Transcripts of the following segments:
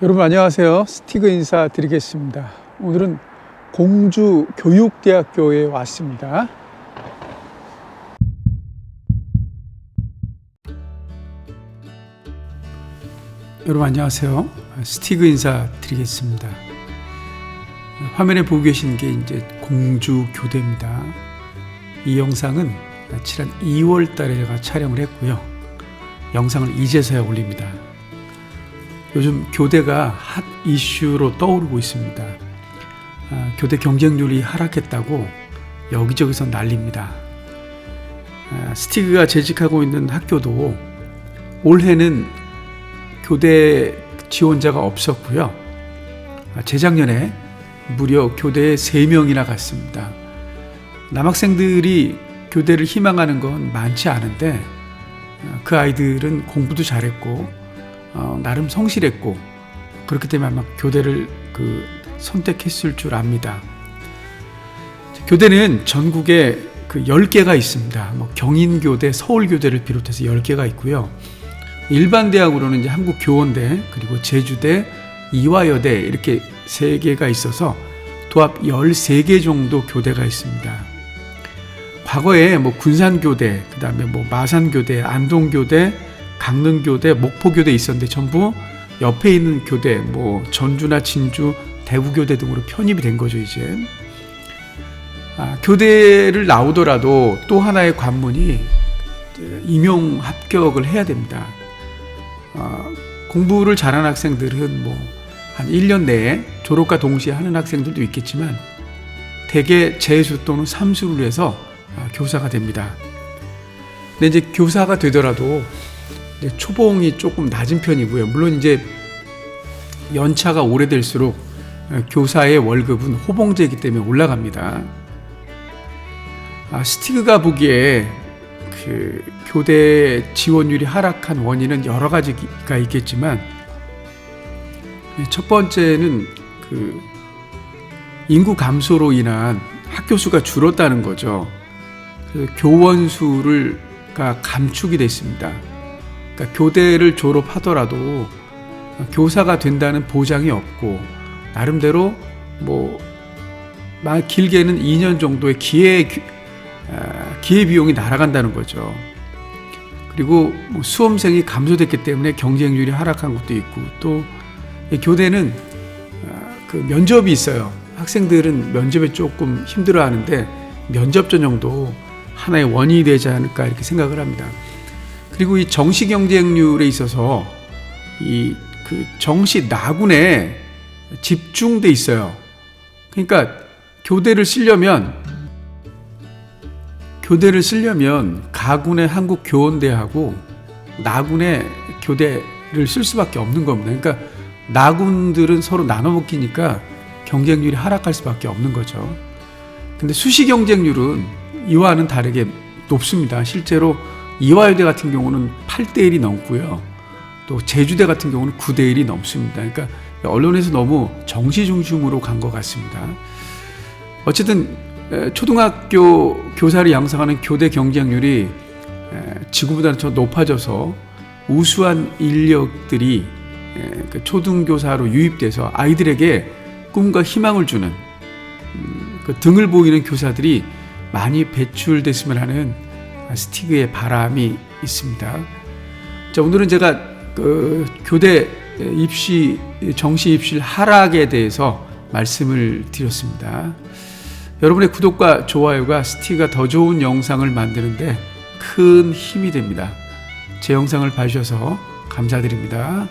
여러분 안녕하세요. 스티그 인사 드리겠습니다. 오늘은 공주 교육대학교에 왔습니다. 여러분 안녕하세요. 스티그 인사 드리겠습니다. 화면에 보고 계신 게 이제 공주 교대입니다. 이 영상은 지난 2월 달에 제가 촬영을 했고요. 영상을 이제서야 올립니다. 요즘 교대가 핫 이슈로 떠오르고 있습니다. 아, 교대 경쟁률이 하락했다고 여기저기서 난립니다. 아, 스티그가 재직하고 있는 학교도 올해는 교대 지원자가 없었고요. 아, 재작년에 무려 교대에 3명이나 갔습니다. 남학생들이 교대를 희망하는 건 많지 않은데 아, 그 아이들은 공부도 잘했고 어, 나름 성실했고 그렇기 때문에 아마 교대를 그 선택했을 줄 압니다. 교대는 전국에 그 10개가 있습니다. 뭐 경인교대, 서울교대를 비롯해서 10개가 있고요. 일반 대학으로는 이제 한국교원대, 그리고 제주대, 이화여대 이렇게 3개가 있어서 도합 13개 정도 교대가 있습니다. 과거에 뭐 군산교대, 그다음에 뭐 마산교대, 안동교대, 강릉교대, 목포교대 있었는데 전부 옆에 있는 교대, 뭐 전주나 진주, 대구교대 등으로 편입이 된 거죠 이제. 아, 교대를 나오더라도 또 하나의 관문이 임용 합격을 해야 됩니다. 아, 공부를 잘하는 학생들은 뭐 한 1년 내에 졸업과 동시에 하는 학생들도 있겠지만 대개 재수 또는 삼수를 해서 아, 교사가 됩니다. 근데 이제 교사가 되더라도 초봉이 조금 낮은 편이고요. 물론 이제 연차가 오래될수록 교사의 월급은 호봉제이기 때문에 올라갑니다. 아, 스티그가 보기에 그 교대 지원율이 하락한 원인은 여러 가지가 있겠지만 첫 번째는 그 인구 감소로 인한 학교 수가 줄었다는 거죠. 그래서 교원 수를가 감축이 됐습니다. 그러니까 교대를 졸업하더라도 교사가 된다는 보장이 없고 나름대로 뭐 길게는 2년 정도의 기회 기회 비용이 날아간다는 거죠. 그리고 뭐 수험생이 감소됐기 때문에 경쟁률이 하락한 것도 있고 또 교대는 그 면접이 있어요. 학생들은 면접에 조금 힘들어하는데 면접 전형도 하나의 원인이 되지 않을까 이렇게 생각을 합니다. 그리고 이 정시 경쟁률에 있어서 이 그 정시 나군에 집중돼 있어요. 그러니까 교대를 쓰려면 교대를 쓰려면 가군의 한국 교원대하고 나군의 교대를 쓸 수밖에 없는 겁니다. 그러니까 나군들은 서로 나눠 먹기니까 경쟁률이 하락할 수밖에 없는 거죠. 근데 수시 경쟁률은 이와는 다르게 높습니다. 실제로 이화여대 같은 경우는 8대 1이 넘고요. 또 제주대 같은 경우는 9대 1이 넘습니다. 그러니까 언론에서 너무 정시 중심으로 간 것 같습니다. 어쨌든 초등학교 교사를 양성하는 교대 경쟁률이 지구보다는 더 높아져서 우수한 인력들이 그 초등교사로 유입돼서 아이들에게 꿈과 희망을 주는 음, 그 등을 보이는 교사들이 많이 배출됐으면 하는 스티그의 바람이 있습니다. 자, 오늘은 제가 그 교대 입시 정시 입시 하락에 대해서 말씀을 드렸습니다. 여러분의 구독과 좋아요가 스티가 더 좋은 영상을 만드는데 큰 힘이 됩니다. 제 영상을 봐주셔서 감사드립니다.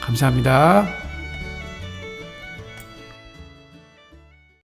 감사합니다.